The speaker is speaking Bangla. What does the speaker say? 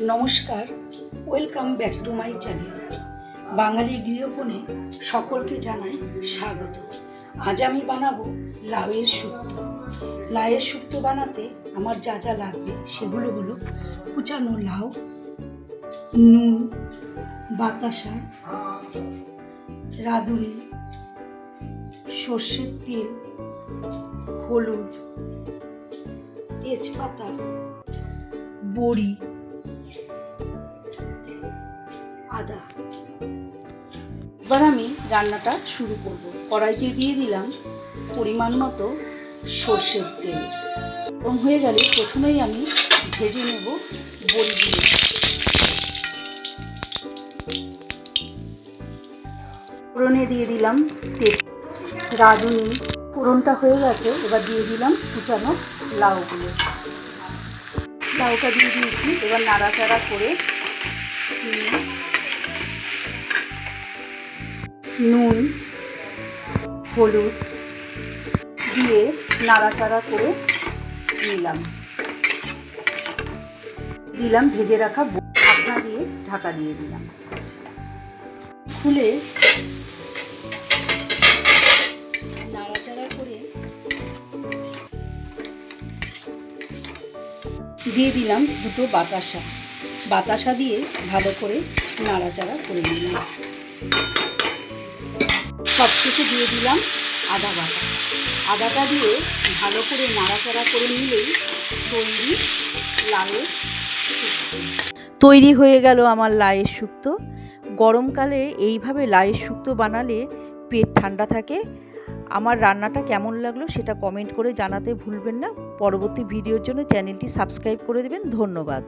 নমস্কার, welcome back to my channel. Bangali Grihokone সকলকে জানাই স্বাগত। আজ আমি বানাবো লাউয়ের শুক্তো লাউয়ের শুক্তো বানাতে আমার যা যা লাগবে সেগুলো হলো কুচানো লাউ, নুন, বাতাসা, রাঁধুনি, সর্ষের তেল, হলুদ, তেজপাতা, বড়ি আদা। এবার আমি রান্নাটা শুরু করব। কড়াইতে দিয়ে দিলাম পরিমাণ মতো সর্ষের তেল। গরম হয়ে গেলে প্রথমেই আমি ভেজে নেব বড়িগুলো ফোড়নে দিয়ে দিলাম তেজ রাঁধুনি, ফোড়নটা হয়ে গেছে, এবার দিয়ে দিলাম কুচানো লাউগুলো। লাউটা দিয়ে দিয়েছি, এবার নাড়াচাড়া করে নুন, হলুদ দিয়ে নাড়াচাড়া করে নিলাম। দিলাম ভেজে রাখা ঢাকনা দিয়ে ঢাকা দিয়ে দিলাম। খুলে নাড়াচাড়া করে দিয়ে দিলাম দুটো বাতাসা। বাতাসা দিয়ে ভালো করে নাড়াচাড়া করে নিলাম। সব কিছু দিয়ে দিলাম আদা বাটা। আদাটা দিয়ে ভালো করে নাড়াচাড়া করে নিলেই তৈরি লাউয়ের তৈরি হয়ে গেল আমার লায়ের শুক্তো। গরমকালে এইভাবে লায়ের শুক্তো বানালে পেট ঠান্ডা থাকে। আমার রান্নাটা কেমন লাগল সেটা কমেন্ট করে জানাতে ভুলবেন না। পরবর্তী ভিডিওর জন্য চ্যানেলটি সাবস্ক্রাইব করে দেবেন। ধন্যবাদ।